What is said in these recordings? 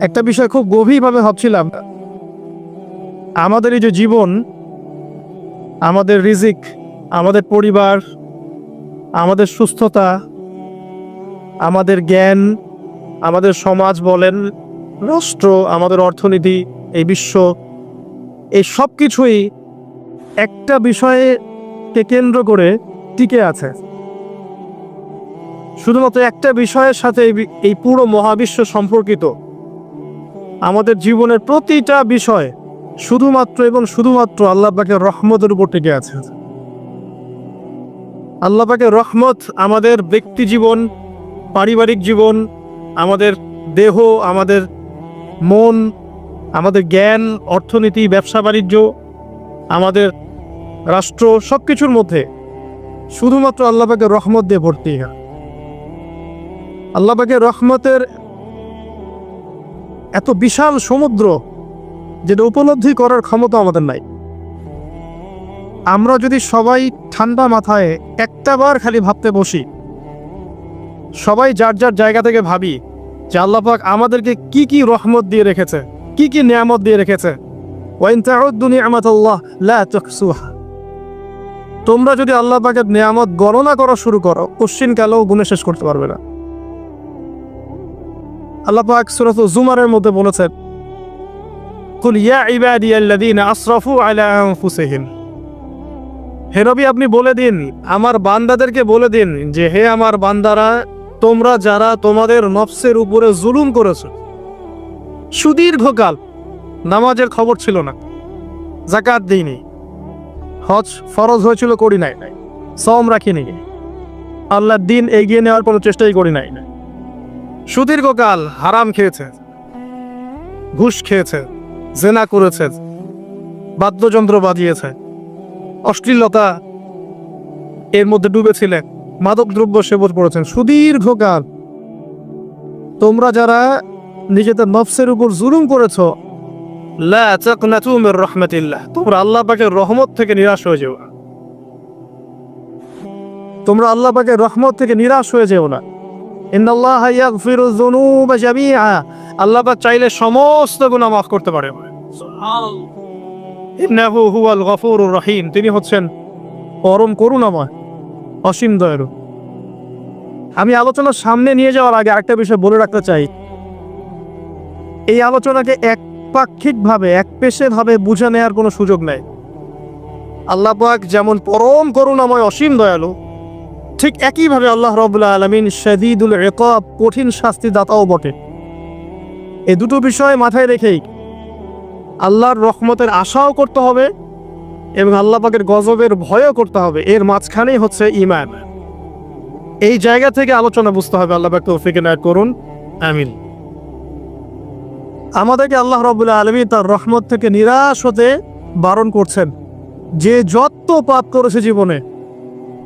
একটা বিষয় খুব গভীরভাবে ভাবছিলাম। আমাদের এই যে জীবন, আমাদের রিজিক, আমাদের পরিবার, আমাদের সুস্থতা, আমাদের জ্ঞান, আমাদের সমাজ বলেন, রাষ্ট্র, আমাদের অর্থনীতি, এই বিশ্ব, এই সব কিছুই একটা বিষয়েকে কেন্দ্র করে টিকে আছে। শুধুমাত্র একটা বিষয়ের সাথে এই এই পুরো মহাবিশ্ব সম্পর্কিত। আমাদের জীবনের প্রতিটা বিষয় শুধুমাত্র এবং শুধুমাত্র আল্লাহ পাকের রহমতের উপর টিকে আছে। আল্লাহ পাকের রহমত আমাদের ব্যক্তি জীবন, পারিবারিক জীবন, আমাদের দেহ, আমাদের মন, আমাদের জ্ঞান, অর্থনীতি, ব্যবসা, বাণিজ্য, আমাদের রাষ্ট্র সব কিছুর মধ্যে শুধুমাত্র আল্লাহ পাকের রহমত দিয়ে ভর্তি। আল্লাহ পাকের রহমতের এত বিশাল সমুদ্র যেটা উপলব্ধি করার ক্ষমতা আমাদের নাই। আমরা যদি সবাই ঠান্ডা মাথায় একটা বার খালি ভাবতে বসি, সবাই যার যার জায়গা থেকে ভাবি যে আল্লাহ পাক আমাদেরকে কি কি রহমত দিয়ে রেখেছে, কি কি নিয়ামত দিয়ে রেখেছে। তোমরা যদি আল্লাহ পাকের নিয়ামত গণনা করা শুরু করো কোশ্চিন কালেও গুণে শেষ করতে পারবে না। আল্লাহ সূরাত জুমারের মধ্যে বলেছেন, কুল ইয়া ইবাদিয়াল্লাযীনা আসরাফু আলা আনফুসিহিম। হে নবী, আপনি বলে দিন, আমার বান্দাদেরকে বলে দিন যে, হে আমার বান্দারা, তোমরা যারা তোমাদের নফসের উপরে জুলুম করেছ, সুদীর্ঘকাল নামাজের খবর ছিল না জাকাত দিইনি, হজ ফরজ হয়েছিল করি নাই নাই সম রাখিনি, আল্লাহর দিন এগিয়ে নেওয়ার কোনো চেষ্টাই করি নাই। সুদীর্ঘকাল হারাম খেয়েছে, ঘুষ খেয়েছে, জেনা করেছে, বাদ্যযন্ত্র বাজিয়েছে। অশ্লীলতা এর মধ্যে ডুবেছিলেন মাদক দ্রব্য সেবন করেছেন। সুদীর্ঘকাল তোমরা যারা নিজেদের নফসের উপর জুলুম করেছ তোমরা আল্লাহ রহমত থেকে নিরাশ হয়ে যেও। তোমরা আল্লাহ রহমত থেকে নিরাশ হয়ে যেও না। আল্লাহ চাইলে সমস্ত গুনাহ মাফ করতে পারে। ইন্নাহু হুয়াল গফুরুর রহিম। তিনি হচ্ছেন পরম করুণাময় অসীম দয়ালু। আমি আলোচনার সামনে নিয়ে যাওয়ার আগে আরেকটা বিষয় বলে রাখতে চাই। এই আলোচনাকে একপাক্ষিকভাবে একপেশেভাবে বুঝে নেওয়ার কোনো সুযোগ নেই। আল্লাহ পাক যেমন পরম করুণাময় অসীম দয়ালু ঠিক একইভাবে আল্লাহ রবুল্লা আলমিন শদীদুল রেকব কঠিন শাস্তি দাতাও বটে। এ দুটো বিষয় মাথায় রেখেই আল্লাহর রহমতের আশাও করতে হবে এবং আল্লাহ পাকের গজবের ভয়ও করতে হবে। এর মাঝখানেই হচ্ছে ইমান এই জায়গা থেকে আলোচনা বুঝতে হবে। আল্লাহ পাক তৌফিক নায়ক করুন। আমিন। আমাদেরকে আল্লাহ রবুল্লা আলমী তার রহমত থেকে নিরাশ হতে বারণ করছেন। যে যত পাপ করেছে জীবনে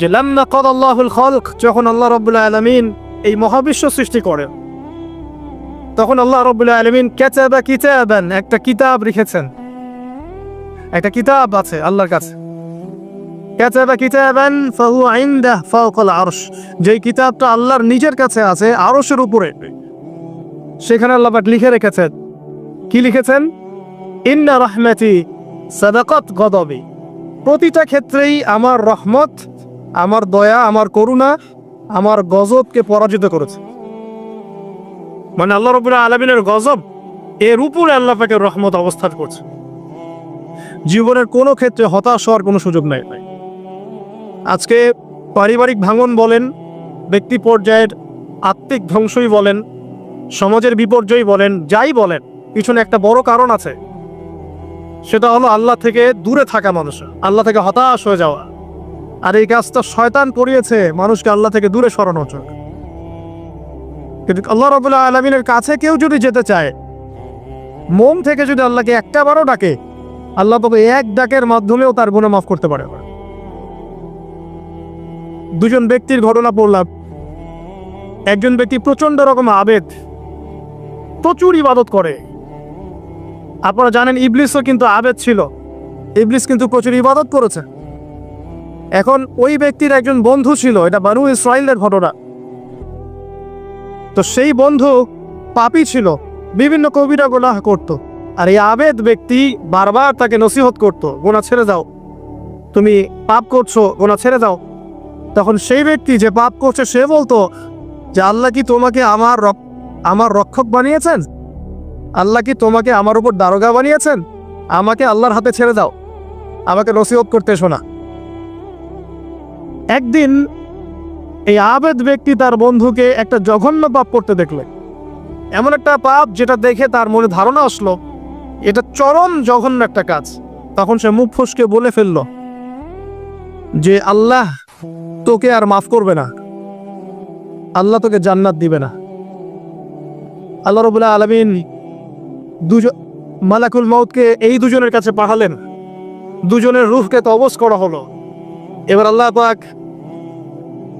যে, লাম্মা কদ আল্লাহুল খলক যখন আল্লাহ রব্বুল্লাহ আলমিন এই মহাবিশ্ব সৃষ্টি করেন তখন আল্লাহ রব্বুল্লাহ আলমিন কেচাবা কিতাবান একটা কিতাব লিখেছেন একটা কিতাব আছে আল্লাহর কাছে। কেচাবা কিতাবান ফাহু আইন্দা ফাওকাল আরশ। যেই কিতাবটা আল্লাহর নিজের কাছে আছে, আরশের উপরে। সেখানে আল্লাহ লিখে রেখেছেন। কি লিখেছেন? ইন্না রহমতি সাদাকত গদবি প্রতিটা ক্ষেত্রেই আমার রহমত আমার দয়া, আমার করুণা, আমার গজবকে পরাজিত করেছে। মানে আল্লাহ রবুল্লাহ আলমিনের গজব, এর উপরে আল্লাহ পাকের রহমত অবস্থান করছে। জীবনের কোনো ক্ষেত্রে হতাশ হওয়ার কোনো সুযোগ নাই। আজকে পারিবারিক ভাঙন বলেন, ব্যক্তি পর্যায়ের আত্মিক ধ্বংসই বলেন, সমাজের বিপর্যয় বলেন, যাই বলেন, পিছনে একটা বড় কারণ আছে। সেটা হলো আল্লাহ থেকে দূরে থাকা মানুষ, আল্লাহ থেকে হতাশ হয়ে যাওয়া। আর এই কাজটা শয়তান করিয়েছে মানুষকে আল্লাহ থেকে দূরে সরানোর জন্য। কিন্তু আল্লাহ রবুল্লাহ আলমিনের কাছে কেউ যদি যেতে চায়, মন থেকে যদি আল্লাহকে একটা বারও ডাকে, আল্লাহ তবে এক ডাকের মাধ্যমেও তার গুণা মাফ করতে পারে। দুজন ব্যক্তির ঘটনা পড়লাম। একজন ব্যক্তি প্রচণ্ড রকম আবেদ প্রচুর ইবাদত করে। আপনারা জানেন ইবলিসও কিন্তু আবেদ ছিল। ইবলিস কিন্তু প্রচুর ইবাদত করেছে। এখন ওই ব্যক্তির একজন বন্ধু ছিল, এটা বানু ইসরায়েলের ঘটনা। তো সেই বন্ধু পাপী ছিল, বিভিন্ন কবিরা গোনাহ করত, আর এই আবেদ ব্যক্তি বারবার তাকে নসিহত করত, গোনা ছেড়ে দাও। তুমি পাপ করছ, গোনা ছেড়ে দাও। তখন সেই ব্যক্তি যে পাপ করছে, সে বলতো যে, আল্লাহ কি তোমাকে আমার আমার রক্ষক বানিয়েছেন? আল্লাহ কি তোমাকে আমার উপর দারোগা বানিয়েছেন? আমাকে আল্লাহর হাতে ছেড়ে দাও। আমাকে নসিহত করতে শোনা একদিন এই আবেদ ব্যক্তি তার বন্ধুকে একটা জঘন্য পাপ করতে দেখলে। এমন একটা পাপ যেটা দেখে তার মনে ধারণা আসলো, এটা চরম জঘন্য একটা কাজ। তখন সে মুখ ফসকে বলে ফেলল, যে আল্লাহ তোকে আর মাফ করবে না। আল্লাহ তোকে জান্নাত দিবে না। আল্লাহ রবুল্লাহ আলমিন দুজন মালাকুল মৌতকে এই দুজনের কাছে পাঠালেন। দুজনের রুহকে তবস করা হলো। এবার আল্লাহ পাক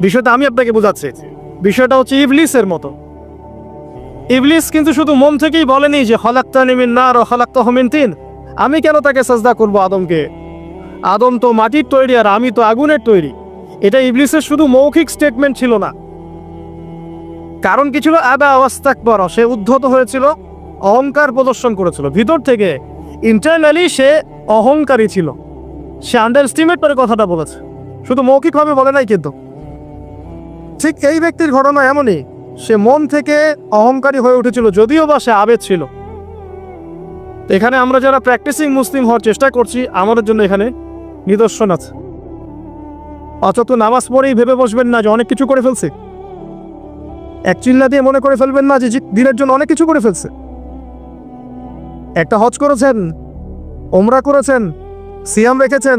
বিষয়টা আমি আপনাকে বোঝাচ্ছি। বিষয়টা হচ্ছে ইবলিসের মতো। ইবলিস কিন্তু শুধু মন থেকেই বলেনি যে হলাক্তা নিমিন না আর হলাক্তা হমিন তিন। আমি কেন তাকে সাজদা করব আদমকে? আদম তো মাটির তৈরি আর আমি তো আগুনের তৈরি। এটা ইবলিসের শুধু মৌখিক স্টেটমেন্ট ছিল না। কারণ কি ছিল? আবা বড় সে উদ্ধত হয়েছিল, অহংকার প্রদর্শন করেছিল। ভিতর থেকে ইন্টারনালি সে অহংকারী ছিল। সে আন্ডার আন্ডারস্টিমেট করে কথাটা বলেছে। শুধু মৌখিকভাবে বলে নাই কিন্তু। ঠিক এই ব্যক্তির ঘটনা এমনই, সে মন থেকে অহংকারী হয়ে উঠেছিল, যদিও বা সে আবেদ ছিল। এখানে আমরা যারা প্র্যাকটিসিং মুসলিম হওয়ার চেষ্টা করছি, আমাদের জন্য এখানে নিদর্শন আছে। অথচ নামাজ পড়েই ভেবে বসবেন না যে অনেক কিছু করে ফেলছে। এক চিল্লা দিয়ে মনে করে ফেলবেন না যে দিনের জন্য অনেক কিছু করে ফেলছে। একটা হজ করেছেন, ওমরা করেছেন, সিয়াম রেখেছেন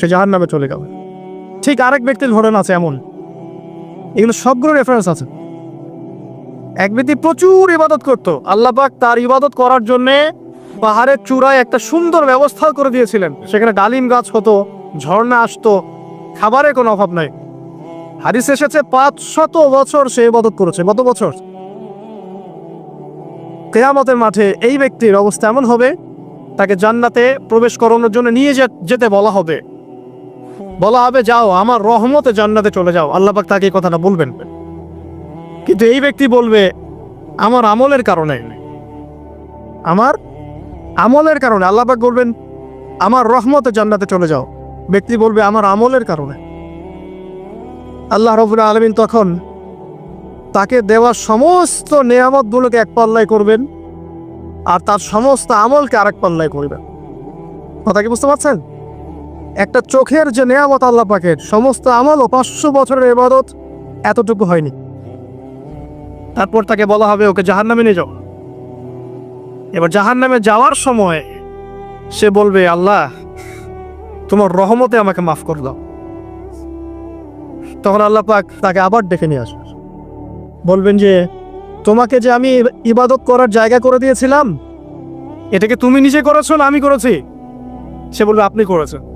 সে জাহান নামে চলে যাবে ঠিক আরেক ব্যক্তির ঘটনা আছে এমন। এগুলো সবগুলো রেফারেন্স আছে। এক ব্যক্তি প্রচুর ইবাদত করত। আল্লাহ পাক তার ইবাদত করার জন্য পাহাড়ের চূড়ায় একটা সুন্দর ব্যবস্থা করে দিয়েছিলেন। সেখানে ডালিম গাছ হতো, ঝর্ণা আসতো, খাবারের কোনো অভাব নাই। হারিস এসেছে পাঁচ শত বছর সে ইবাদত করেছে। কত বছর? কেয়ামতের মাঠে এই ব্যক্তির অবস্থা এমন হবে, তাকে জান্নাতে প্রবেশ করানোর জন্য নিয়ে যেতে বলা হবে। বলা হবে, যাও, আমার রহমতে জান্নাতে চলে যাও। আল্লাহ পাক তাকে এই কথাটা বলবেন। কিন্তু এই ব্যক্তি বলবে, আমার আমলের কারণে। আমার আমলের কারণে। আল্লাহ পাক বলবেন, আমার রহমতে জান্নাতে চলে যাও। ব্যক্তি বলবে, আমার আমলের কারণে। আল্লাহ রবুল আলমিন তখন তাকে দেওয়া সমস্ত নেয়ামতগুলোকে এক পাল্লায় করবেন আর তার সমস্ত আমলকে আরেক পাল্লায় করবেন। কথা কি বুঝতে পারছেন? একটা চোখের যে নেয়ামত আল্লাহ পাকের, সমস্ত আমল ও পাঁচশো বছরের এবাদত এতটুকু হয়নি। তারপর তাকে বলা হবে, ওকে জাহান নামে নিয়ে যাও। এবার জাহান নামে যাওয়ার সময় সে বলবে, আল্লাহ, তোমার রহমতে আমাকে মাফ করে দাও। তখন আল্লাহ পাক তাকে আবার ডেকে নিয়ে আসবে। বলবেন যে, তোমাকে যে আমি ইবাদত করার জায়গা করে দিয়েছিলাম, এটাকে তুমি নিজে করেছ না আমি করেছি? সে বলবে, আপনি করেছেন।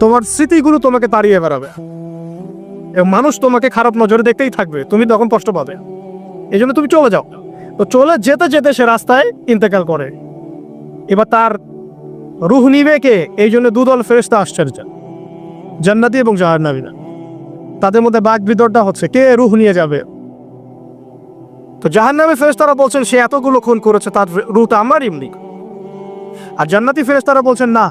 তোমার স্মৃতিগুলো তোমাকে তাড়িয়ে বেড়াবে। এবং মানুষ তোমাকে খারাপ নজরে দেখতেই থাকবে। তুমি তখন কষ্ট পাবে। এই জন্য তুমি চলে যাও। তো চলে যেতে যেতে সে রাস্তায় ইন্তেকাল করে। এবার তার রুহ নিবে কে? এই জন্য দুদল ফেরেস্তা আশ্চর্য। জান্নাতি এবং জাহান্নাবিনা তাদের মধ্যে বাঘ বিদরটা হচ্ছে। কে রুহ নিয়ে যাবে? তো জাহান্নামী ফেরেস্তারা বলছেন, সে এতগুলো খুন করেছে, তার রুহটা আমার এমনি আর জান্নাতি ফেরেস্তারা বলছেন, না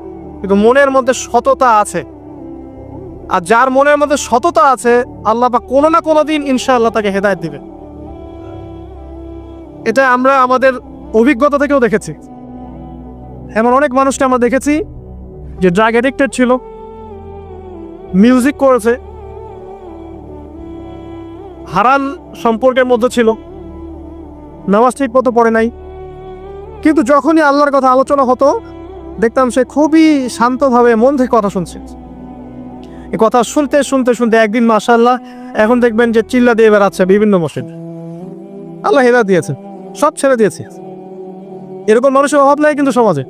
কিন্তু মনের মধ্যে সততা আছে। আর যার মনের মধ্যে সততা আছে, আল্লাহ বা কোনো না কোনো দিন ইনশাআল্লাহ তাকে হেদায়ত দিবে। এটা আমরা আমাদের অভিজ্ঞতা থেকেও দেখেছি। এমন অনেক মানুষকে আমরা দেখেছি যে ড্রাগ এডিক্টেড ছিল মিউজিক করেছে, হারাল সম্পর্কের মধ্যে ছিল, নামাজ ঠিক মতো পড়ে নাই। কিন্তু যখনই আল্লাহর কথা আলোচনা হতো দেখতাম সে খুবই শান্তভাবে মন থেকে কথা শুনছে। এই কথা শুনতে শুনতে শুনতে একদিন মাশাল্লাহ এখন দেখবেন যে চিল্লা দিয়ে বেড়াচ্ছে বিভিন্ন মসজিদ। আল্লাহ হেদা দিয়েছে, সব ছেড়ে দিয়েছে। এরকম মানুষের অভাব নাই কিন্তু সমাজে।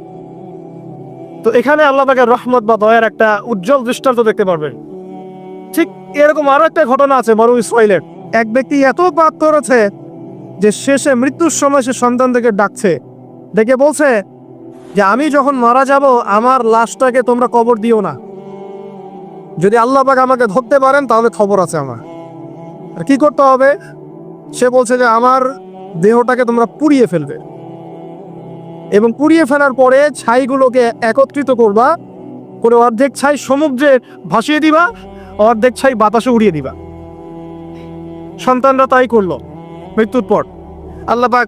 তো এখানে আল্লাহ পাকের রহমত বা দয়ার একটা উজ্জ্বল দৃষ্টান্ত দেখতে পারবেন ঠিক এরকম আরও একটা ঘটনা আছে বড় ইসরায়েলের এক ব্যক্তি এত পাপ করেছে যে শেষে মৃত্যুর সময় সে সন্তান থেকে ডাকছে, ডেকে বলছে যে আমি যখন মারা যাব, আমার লাশটাকে তোমরা কবর দিও না। যদি আল্লাহ পাক আমাকে ধরতে পারেন, তাহলে খবর আছে আমার। আর কি করতে হবে? সে বলছে যে, আমার দেহটাকে তোমরা পুড়িয়ে ফেলবে। এবং পুড়িয়ে ফেলার পরে ছাইগুলোকে একত্রিত করবা, করে অর্ধেক ছাই সমুদ্রে ভাসিয়ে দিবা, অর্ধেক ছাই বাতাসে উড়িয়ে দিবা। সন্তানরা তাই করল, মৃত্যুর পর। আল্লাহ পাক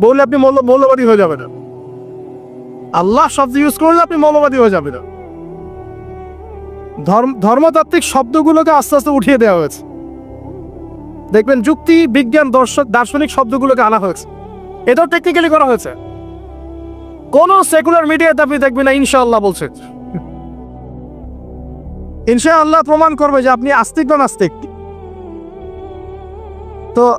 বললে আপনি মৌল- মৌলবাদী হয়ে যাবে না আল্লাহ শব্দ ইউজ করলে আপনি মৌলবাদী হয়ে যাবেন। ধর্ম ধর্মতাত্ত্বিক শব্দগুলোকে আস্তে আস্তে উঠিয়ে দেওয়া হয়েছে। দেখবেন যুক্তি, বিজ্ঞান, দর্শক, দার্শনিক শব্দগুলোকে আনা হয়েছে। এটাও টেকনিক্যালি করা হয়েছে। কোন সেকুলার মিডিয়াতে আপনি দেখবেন না, ইনশাআল্লাহ বলছে। ইনশাআল্লাহ প্রমাণ করবে যে আপনি আস্তিক বা নাস্তিক। তো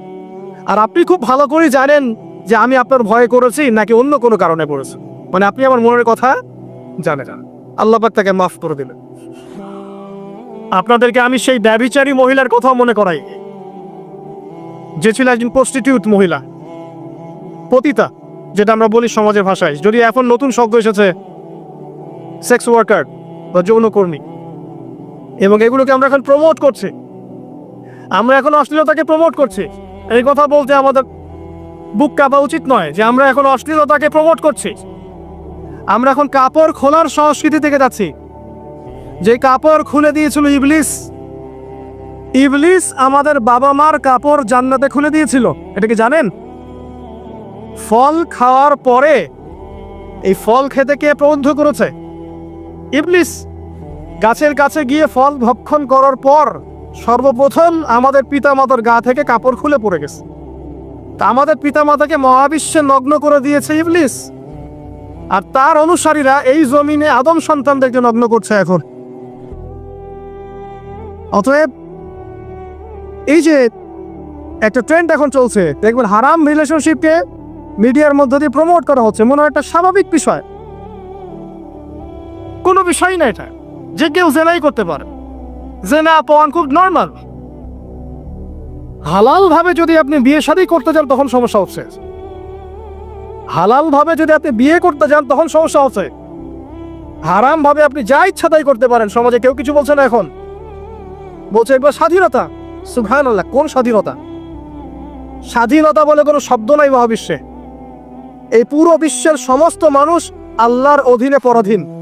আর আপনি খুব ভালো করে জানেন যে আমি আপনার ভয়ে করেছি নাকি অন্য কোনো কারণে করেছি মানে আপনি আমার মনের কথা জানেন। আল্লাহ পাক তাকে মাফ করে দিলেন। আপনাদেরকে আমি সেই ব্যভিচারী মহিলার কথা মনে করাই। যে ছিল একজন প্রস্টিটিউট মহিলা, পতিতা, যেটা আমরা বলি সমাজের ভাষায়। যদি এখন নতুন শব্দ এসেছে সেক্স ওয়ার্কার বা যৌনকর্মী, এবং এগুলোকে আমরা এখন প্রমোট করছি। আমরা এখন অশ্লীলতাকে প্রমোট করছি। এই কথা বলতে আমাদের বুক কাঁপা উচিত নয় যে আমরা এখন অশ্লীলতাকে প্রমোট করছি। আমরা এখন কাপড় খোলার সংস্কৃতি থেকে যাচ্ছি। যে কাপড় খুলে দিয়েছিল ইবলিস ইবলিস আমাদের বাবা মার কাপড় জান্নাতে খুলে দিয়েছিল। এটা কি জানেন? ফল খাওয়ার পরে এই ফল খেতে কে প্রবন্ধ করেছে? ইবলিস, গাছের কাছে গিয়ে ফল ভক্ষণ করার পর সর্বপ্রথম আমাদের পিতামাতার গা থেকে কাপড় খুলে পড়ে গেছে। তা আমাদের পিতামাতাকে মহাবিশ্বে নগ্ন করে দিয়েছে ইবলিস। আর তার অনুসারীরা এই জমিনে আদম সন্তানদেরকে নগ্ন করছে এখন। অতএব এই যে একটা ট্রেন্ড এখন চলছে, দেখবেন হারাম রিলেশনশিপকে মিডিয়ার মধ্য দিয়ে প্রমোট করা হচ্ছে, মনে হয় একটা স্বাভাবিক বিষয়। কোনো বিষয় না এটা, যে কেউ জেলাই করতে পারে। জেনা পাওয়ান খুব নর্মাল হালাল ভাবে যদি আপনি বিয়ে শাদী করতে যান, তখন সমস্যা হচ্ছে। হালাল ভাবে যদি আপনি বিয়ে করতে যান, তখন সমস্যা হচ্ছে। হারাম ভাবে আপনি যা ইচ্ছা তাই করতে পারেন, সমাজে কেউ কিছু বলছে না এখন। বলছে একবার স্বাধীনতা। সুখান কোন স্বাধীনতা? স্বাধীনতা বলে কোনো শব্দ নাই মহাবিশ্বে। এই পুরো বিশ্বের সমস্ত মানুষ আল্লাহর অধীনে পরাধীন।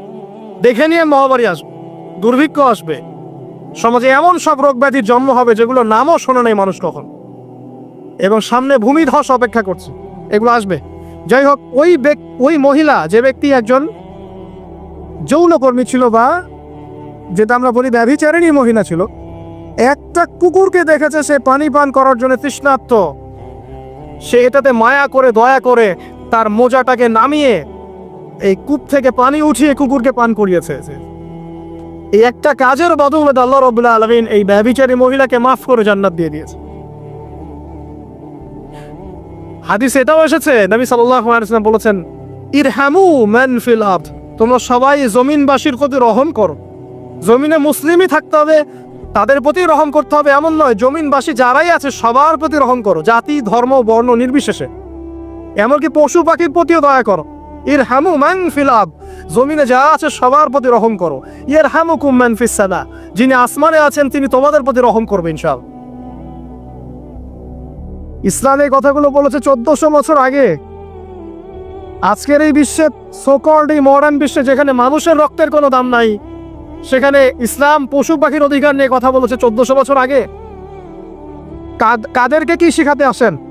দেখে নিয়ে মহামারী আসবে। দুর্ভিক্ষ আসবে। সমাজে এমন সব রোগ ব্যাধির জন্ম হবে যেগুলো নামও শোনে নাই মানুষ কখন। এবং সামনে ভূমিধস অপেক্ষা করছে। এগুলো আসবে। যাই হোক, ওই ওই মহিলা, যে ব্যক্তি একজন যৌনকর্মী ছিল বা যেটা আমরা বলি ব্যভিচারিণী মহিলা ছিল, একটা কুকুরকে দেখেছে সে পানি পান করার জন্য তৃষ্ণার্ত। সে এটাতে মায়া করে, দয়া করে তার মোজাটাকে নামিয়ে এই কূপ থেকে পানি উঠিয়ে কুকুরকে পান করিয়েছে। এই একটা কাজের বদলে আল্লাহ রবুল্লাহ আলমিন এই ব্যভিচারী মহিলাকে মাফ করে জান্নাত দিয়ে দিয়েছে। হাদিস এটাও এসেছে, নবী ওয়াসাল্লাম বলেছেন, ইরহামু মান ফিল আরদ তোমরা সবাই জমিনবাসীর প্রতি রহম করো। জমিনে মুসলিমই থাকতে হবে, তাদের প্রতি রহম করতে হবে এমন নয়, জমিনবাসী যারাই আছে সবার প্রতি রহম করো, জাতি, ধর্ম, বর্ণ নির্বিশেষে। এমনকি পশু পাখির প্রতিও দয়া করো। ইর হামু মান ফিলাব জমিনে যা আছে সবার প্রতি রহম করো। ইয়ের হামু কুম্মান ফিসাদা যিনি আসমানে আছেন, তিনি তোমাদের প্রতি রহম করবেন ইনশাল ইসলামের কথাগুলো বলেছে চোদ্দশো বছর আগে। আজকের এই বিশ্বে সোকল্ড এই মডার্ন বিশ্বে যেখানে মানুষের রক্তের কোনো দাম নাই, সেখানে ইসলাম পশু পাখির অধিকার নিয়ে কথা বলেছে চোদ্দশো বছর আগে। কাদ- কাদেরকে কি শিখাতে আসেন?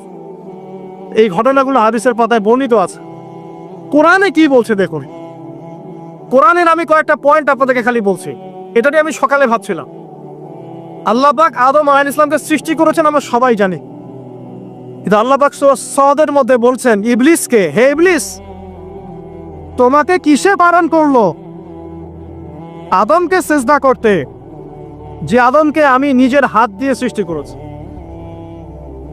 এই ঘটনাগুলো হাদিসের পাতায় বর্ণিত আছে। কোরআনে কি বলছে দেখুন। কোরআনের আমি কয়েকটা পয়েন্ট আপনাদেরকে খালি বলছি। এটা আমি সকালে ভাবছিলাম। আল্লাহ পাক আদম আলাইহিস ইসলামকে সৃষ্টি করেছেন, আমরা সবাই জানি। কিন্তু আল্লাহ পাক সদের মধ্যে বলছেন, ইবলিসকে, হে ইবলিস, তোমাকে কিসে বারণ করল? আদমকে সেজদা করতে, যে আদমকে আমি নিজের হাত দিয়ে সৃষ্টি করেছি।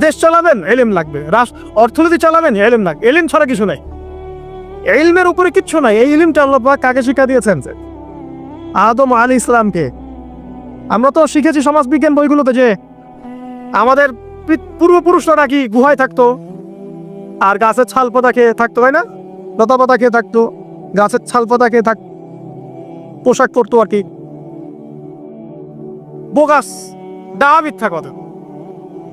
দেশ চালাবেন, এলেম লাগবে। অর্থনীতি চালাবেন, এলেম লাগবে। এলিম ছাড়া কিছু নাই। এলমের উপরে কিচ্ছু নাই। এই ইলিমটা আল্লাহ কাকে শিক্ষা দিয়েছেন? যে? আদম আলী ইসলামকে। আমরা তো শিখেছি সমাজবিজ্ঞান বইগুলোতে যে আমাদের পূর্বপুরুষরা নাকি গুহায় থাকতো। আর গাছের ছাল পাতা খেয়ে থাকতো, তাই না? লতা পাতা খেয়ে থাকতো। গাছের ছাল পাতা খেয়ে থাক পোশাক পরতো আর কি। বোগাস ডা কথা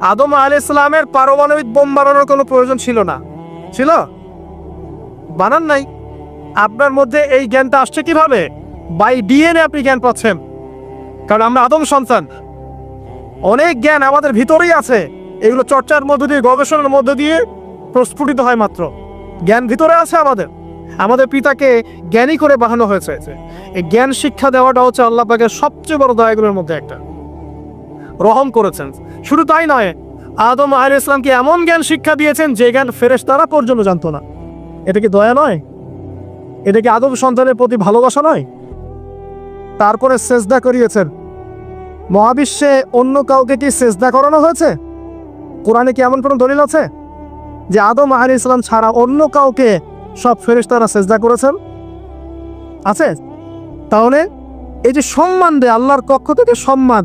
আদম আলী ইসলামের পারমাণবিক বোম বানানোর কোনো প্রয়োজন ছিল না। ছিল? বানান নাই। আপনার মধ্যে এই জ্ঞানটা আসছে কীভাবে? বাই ডিএনএ আপনি জ্ঞান পাচ্ছেন। কারণ আমরা আদম সন্তান। অনেক জ্ঞান আমাদের ভিতরেই আছে। এগুলো চর্চার মধ্য দিয়ে, গবেষণার মধ্য দিয়ে প্রস্ফুটিত হয় মাত্র। জ্ঞান ভিতরে আছে আমাদের। আমাদের পিতাকে জ্ঞানী করে বাহানো হয়েছে। এই জ্ঞান শিক্ষা দেওয়াটা হচ্ছে আল্লাহ পাকের সবচেয়ে বড় দয়াগুলোর মধ্যে একটা। রহম করেছেন। শুধু তাই নয়, আদম আহ ইসলামকে এমন জ্ঞান শিক্ষা দিয়েছেন যে জ্ঞান ফেরেশ তারা পর্যন্ত জানতো না? এটা কি দয়া নয়? এটা কি আদম সন্তানের প্রতি ভালোবাসা নয়? তারপরে সেজদা করিয়েছেন। মহাবিশ্বে অন্য কাউকে কি সেজদা করানো হয়েছে? কোরআনে কি এমন কোনো দলিল আছে? যে আদম আহ ইসলাম ছাড়া অন্য কাউকে সব ফেরেশতারা সেজদা করেছেন? আছে? তাহলে এই যে সম্মান দেয়, আল্লাহর পক্ষ থেকে সম্মান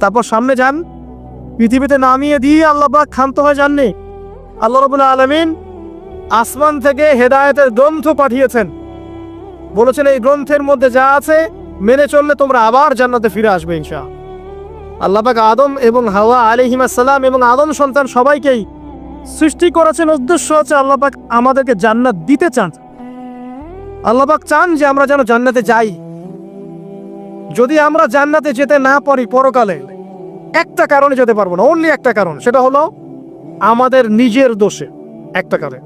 তারপর সামনে যান। পৃথিবীতে নামিয়ে দিয়ে আল্লাহ পাক ক্ষান্ত হয়ে যাননি। আল্লাহ রবুল্লা আলমিন আসমান থেকে হেদায়েতের গ্রন্থ পাঠিয়েছেন। বলেছেন, এই গ্রন্থের মধ্যে যা আছে, মেনে চললে তোমরা আবার জান্নাতে ফিরে আসবে ইনশা আল্লাহ পাক আদম এবং হাওয়া আলিহিমাসাল্লাম এবং আদম সন্তান সবাইকেই সৃষ্টি করেছেন। উদ্দেশ্য হচ্ছে আল্লাহ পাক আমাদেরকে জান্নাত দিতে চান। আল্লাহ পাক চান যে আমরা যেন জান্নাতে যাই। যদি আমরা জান্নাতে যেতে না পারি পরকালে, একটা কারণে যেতে পারব না অনলি একটা কারণ, সেটা হলো আমাদের নিজের দোষে, একটা কারণে।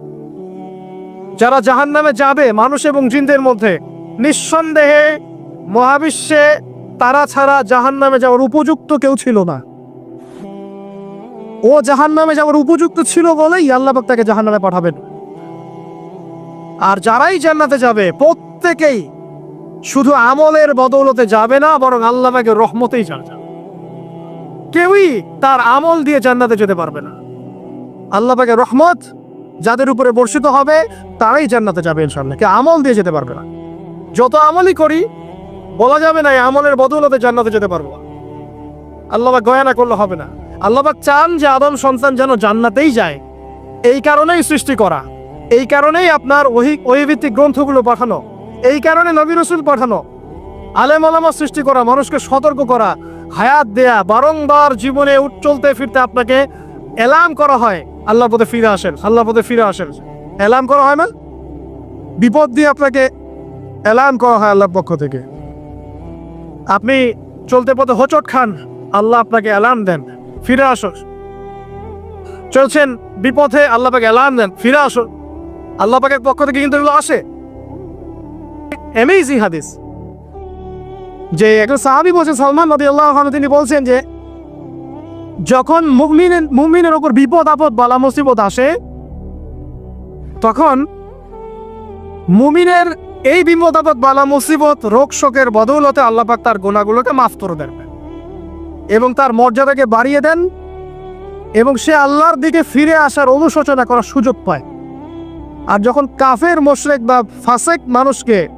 যারা জাহান নামে যাবে, মানুষ এবং জিনদের মধ্যে, নিঃসন্দেহে মহাবিশ্বে তারা ছাড়া জাহান নামে যাওয়ার উপযুক্ত কেউ ছিল না। ও জাহান নামে যাওয়ার উপযুক্ত ছিল বলেই আল্লাহ তাকে জাহান নামে পাঠাবেন। আর যারাই জান্নাতে যাবে, প্রত্যেকেই শুধু আমলের বদৌলতে যাবে না, বরং আল্লাহ পাকের রহমতেই যাবে। কেউই তার আমল দিয়ে জান্নাতে যেতে পারবে না। আল্লাহ পাকের রহমত যাদের উপরে বর্ষিত হবে, তারাই জান্নাতে যাবে ইনশাল্লাহ কে আমল দিয়ে যেতে পারবে না। যত আমলই করি, বলা যাবে না এই আমলের বদৌলতে জান্নাতে যেতে পারব। না। আল্লাহ পাক গয়ানা করলে হবে না। আল্লাহ পাক চান যে আদম সন্তান যেন জান্নাতেই যায়। এই কারণেই সৃষ্টি করা। এই কারণেই আপনার ওহি ওহিভিত্তিক গ্রন্থগুলো পাঠানো। এই কারণে নবী রসুল পাঠানো, আলেম আলামা সৃষ্টি করা, মানুষকে সতর্ক করা, হায়াত দেয়া, বারংবার জীবনে উঠ চলতে ফিরতে আপনাকে এলাম করা হয়। আল্লাহ পথে ফিরে আসেন, আল্লাহ পথে ফিরে আসেন। এলাম করা হয় না? বিপদ দিয়ে আপনাকে এলান করা হয় আল্লাহর পক্ষ থেকে। আপনি চলতে পথে হোচট খান, আল্লাহ আপনাকে অ্যালার্ম দেন, ফিরে আসো চলছেন বিপথে, আল্লাহ পাকে অ্যালার্ম দেন, ফিরে আসো আল্লাহ পাকের পক্ষ থেকে কিন্তু এগুলো আসে। অ্যামেজিং হাদিস যে একজন সাহাবি বলছেন, সালমান নদী আল্লাহ তিনি বলছেন যে, যখন মুমিনের মুমিনের ওপর বিপদ, আপদ, বালা, মুসিবত আসে, তখন মুমিনের এই বিপদ, আপদ, বালা, মুসিবত, রোগ, শোকের বদৌলতে আল্লাহ পাক তার গুণাগুলোকে মাফ করে দেন এবং তার মর্যাদাকে বাড়িয়ে দেন এবং সে আল্লাহর দিকে ফিরে আসার অনুশোচনা করার সুযোগ পায়। আর যখন কাফের, মোশরেক বা ফাসেক মানুষকে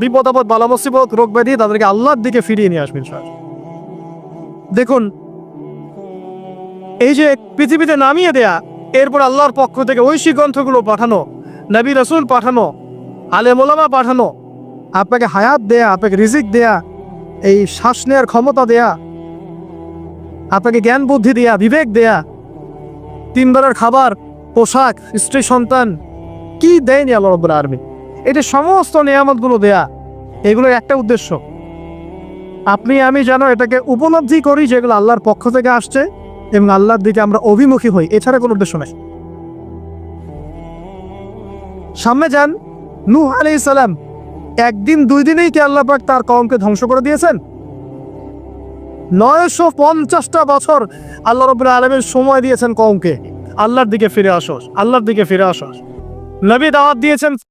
বিপদ, আপদ, বালা মুসিবত, রোগ ব্যাধি তাদেরকে আল্লাহর দিকে ফিরিয়ে নিয়ে আসবেন স্যার দেখুন, এই যে পৃথিবীতে নামিয়ে দেয়া, এরপর আল্লাহর পক্ষ থেকে ঐশী গ্রন্থগুলো পাঠানো, নবী রসুল পাঠানো, আলে আলেমোলামা পাঠানো, আপনাকে হায়াত দেয়া, আপনাকে রিজিক দেয়া, এই শ্বাস নেওয়ার ক্ষমতা দেয়া, আপনাকে জ্ঞান বুদ্ধি দেয়া, বিবেক দেয়া তিনবারের খাবার, পোশাক, স্ত্রী, সন্তান, কি দেয়নি আল্লাহ রব্বুল আর্মি এটা সমস্ত নিয়ামতগুলো দেয়া, এগুলোর একটা উদ্দেশ্য। আপনি, আমি যেন এটাকে উপলব্ধি করি যেগুলো আল্লাহর পক্ষ থেকে আসছে এবং আল্লাহর দিকে আমরা অভিমুখী হই, এছাড়া কোনো উদ্দেশ্য নেই। সামনে যান, নূহ আলাইহিস সালাম, একদিন দুই দিনেই কি আল্লাহ পাক তার কওমকে ধ্বংস করে দিয়েছেন? নয়শো পঞ্চাশটা বছর আল্লাহ রবুল্লা আলমের সময় দিয়েছেন কমকে আল্লাহর দিকে ফিরে আসো, আল্লাহর দিকে ফিরে আসো। নবী দাওয়াত দিয়েছেন